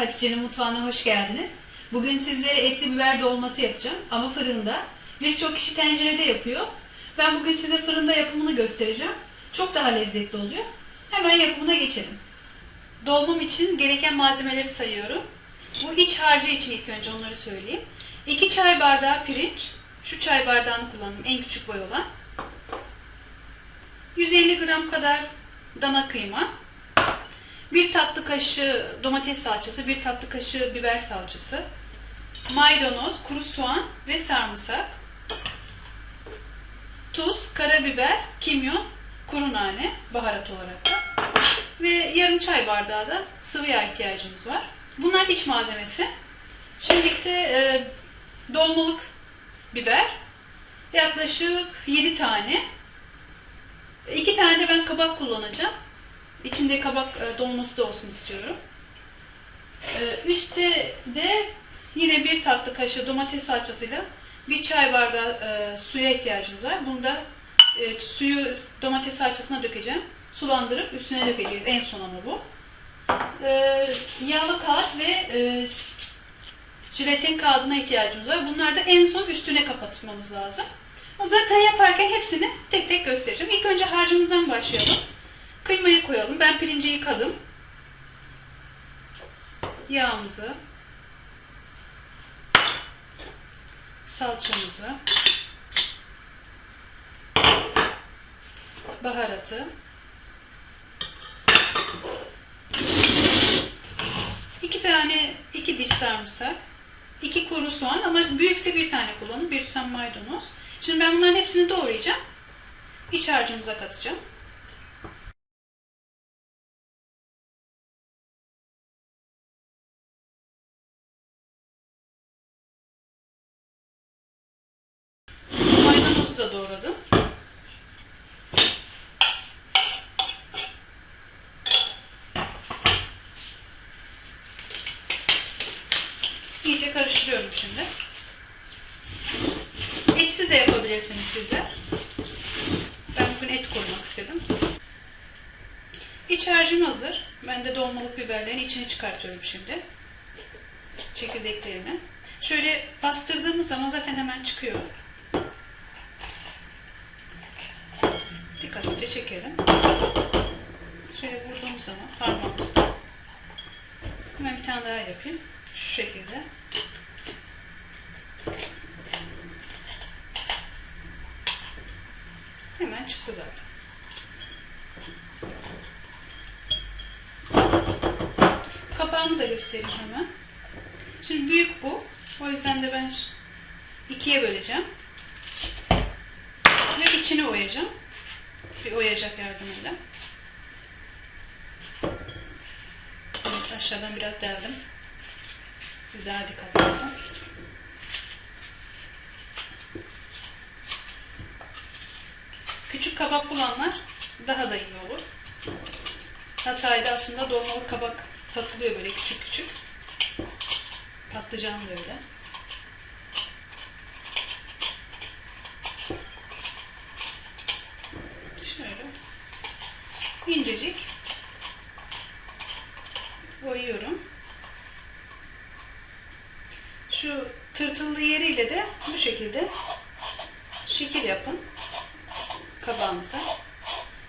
Hatice'nin mutfağına hoş geldiniz. Bugün sizlere etli biber dolması yapacağım ama fırında. Birçok kişi tencerede yapıyor. Ben bugün size fırında yapımını göstereceğim. Çok daha lezzetli oluyor. Hemen yapımına geçelim. Dolmam için gereken malzemeleri sayıyorum. Bu iç harcı için ilk önce onları söyleyeyim. 2 çay bardağı pirinç. Şu çay bardağını kullandım. En küçük boy olan. 150 gram kadar dana kıyma. 1 tatlı kaşığı domates salçası, 1 tatlı kaşığı biber salçası, maydanoz, kuru soğan ve sarımsak, tuz, karabiber, kimyon, kuru nane baharat olarak da ve yarım çay bardağı da sıvı yağ ihtiyacımız var. Bunlar iç malzemesi. Şimdi de e, dolmalık biber yaklaşık 7 tane. 2 tane de ben kabak kullanacağım. İçinde kabak e, dolması da olsun istiyorum. E, Üstte de yine bir tatlı kaşığı domates salçasıyla bir çay bardağı e, suya ihtiyacımız var. Bunu da suyu domates salçasına dökeceğim. Sulandırıp üstüne dökeceğiz. En son ama bu. Yağlı kağıt ve jelatin kağıdına ihtiyacımız var. Bunlar da en son üstüne kapatmamız lazım. Zaten yaparken hepsini tek tek göstereceğim. İlk önce harcımızdan başlayalım. Kıymayı koyalım. Ben pirinci yıkadım. Yağımızı, salçamızı, baharatı, iki tane, iki diş sarımsak, iki kuru soğan ama büyükse bir tane kullanın. Bir tutam maydanoz. Şimdi ben bunların hepsini doğrayacağım. İç harcımıza katacağım. Da doğradım. İyice karıştırıyorum şimdi. Etsiz de yapabilirsiniz sizler. Ben bugün et koymak istedim. İç harcım hazır. Ben de dolmalık biberlerin içini çıkartıyorum şimdi. Çekirdeklerini. Şöyle bastırdığımız zaman zaten hemen çıkıyor. Dikkatlice çekelim. Şöyle vurduğumuz zaman parmağımızla. Hemen bir tane daha yapayım. Şu şekilde. Hemen çıktı zaten. Kapağını da göstereyim hemen. Şimdi büyük bu. O yüzden de ben ikiye böleceğim. Ve içine oyacağım. Bir oyacak yardımıyla. Evet, aşağıdan biraz deldim. Siz daha dikkatli olun. Küçük kabak bulanlar daha da iyi olur. Hatay'da aslında dolmalık kabak satılıyor böyle küçük küçük. Patlıcan da öyle. Şöyle incecik boyuyorum. Şu tırtıllı yeriyle de bu şekilde şekil yapın kabağımıza.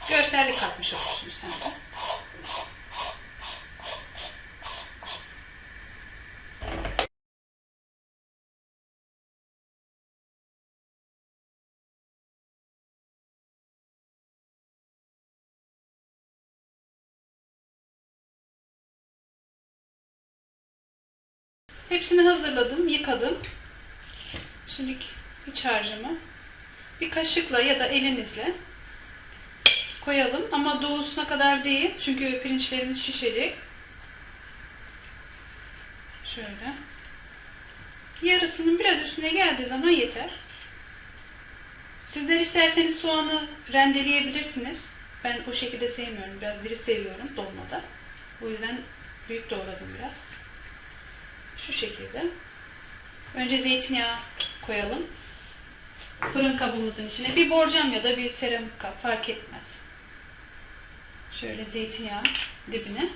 Görsellik katmış olursun sen de. Hepsini hazırladım, yıkadım. Şimdi iç harcımı bir kaşıkla ya da elinizle koyalım ama doğusuna kadar değil çünkü pirinçlerimiz şişecek. Şöyle. Yarısının biraz üstüne geldiği zaman yeter. Sizler isterseniz soğanı rendeleyebilirsiniz. Ben o şekilde sevmiyorum. Biraz diri seviyorum dolmada. O yüzden büyük doğradım biraz. Şu şekilde. Önce zeytinyağı koyalım. Fırın kabımızın içine. Bir borcam ya da bir seramik kap fark etmez. Şöyle zeytinyağı dibine.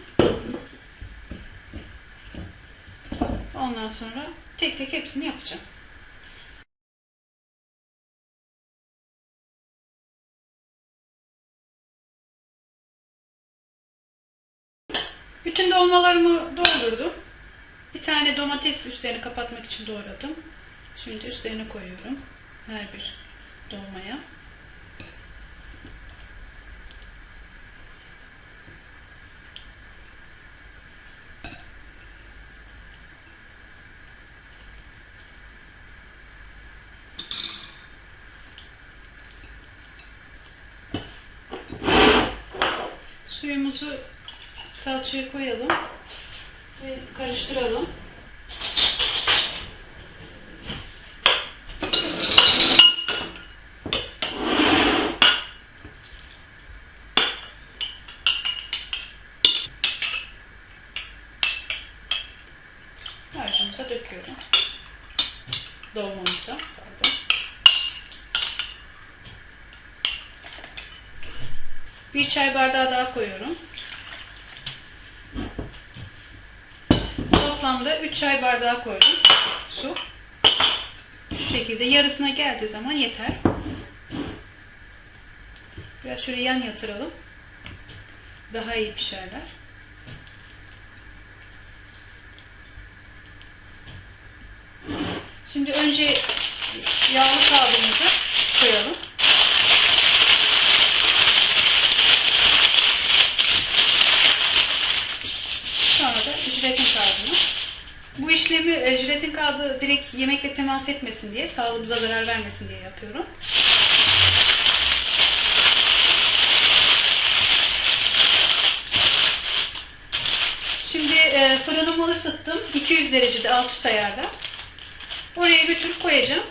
Ondan sonra tek tek hepsini yapacağım. Bütün dolmalarımı doldurdum. Bir tane domates üstlerini kapatmak için doğradım. Şimdi üstlerine koyuyorum. Her bir dolmaya. Suyumuzu salçaya koyalım ve karıştıralım. Harcımıza döküyorum. Dolmamıza. Pardon. Bir çay bardağı daha koyuyorum. 3 çay bardağı koydum. Su. Şu şekilde yarısına geldiği zaman yeter. Biraz şöyle yan yatıralım. Daha iyi pişerler. Şimdi önce yağlı kağıdımızı koyalım. Sonra da jiletin kağıdını. Bu işlemi e, jiletin kağıdı direkt yemekle temas etmesin diye, sağlığımıza zarar vermesin diye yapıyorum. Şimdi e, fırınımı ısıttım. 200 derecede alt üst ayarda. Oraya götürüp koyacağım.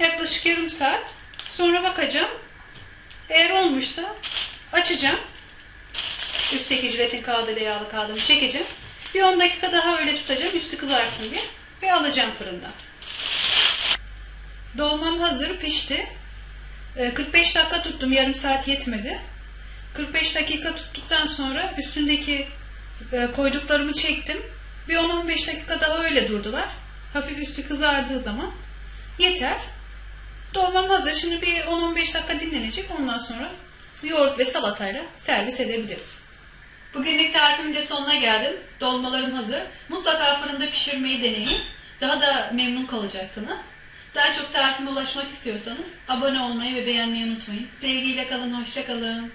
Yaklaşık yarım saat. Sonra bakacağım. Eğer olmuşsa açacağım. Üstteki jiletin kağıdıyla yağlı kağıdımı çekeceğim. Bir 10 dakika daha öyle tutacağım üstü kızarsın diye. Ve alacağım fırından. Dolmam hazır pişti. Ee, 45 dakika tuttum yarım saat yetmedi. 45 dakika tuttuktan sonra üstündeki e, koyduklarımı çektim. Bir 10-15 dakika daha öyle durdular. Hafif üstü kızardığı zaman yeter. Dolmam hazır. Şimdi bir 10-15 dakika dinlenecek. Ondan sonra yoğurt ve salatayla servis edebiliriz. Bugünlük tarifimin de sonuna geldim. Dolmalarım hazır. Mutlaka fırında pişirmeyi deneyin. Daha da memnun kalacaksınız. Daha çok tarifime ulaşmak istiyorsanız abone olmayı ve beğenmeyi unutmayın. Sevgiyle kalın, hoşça kalın.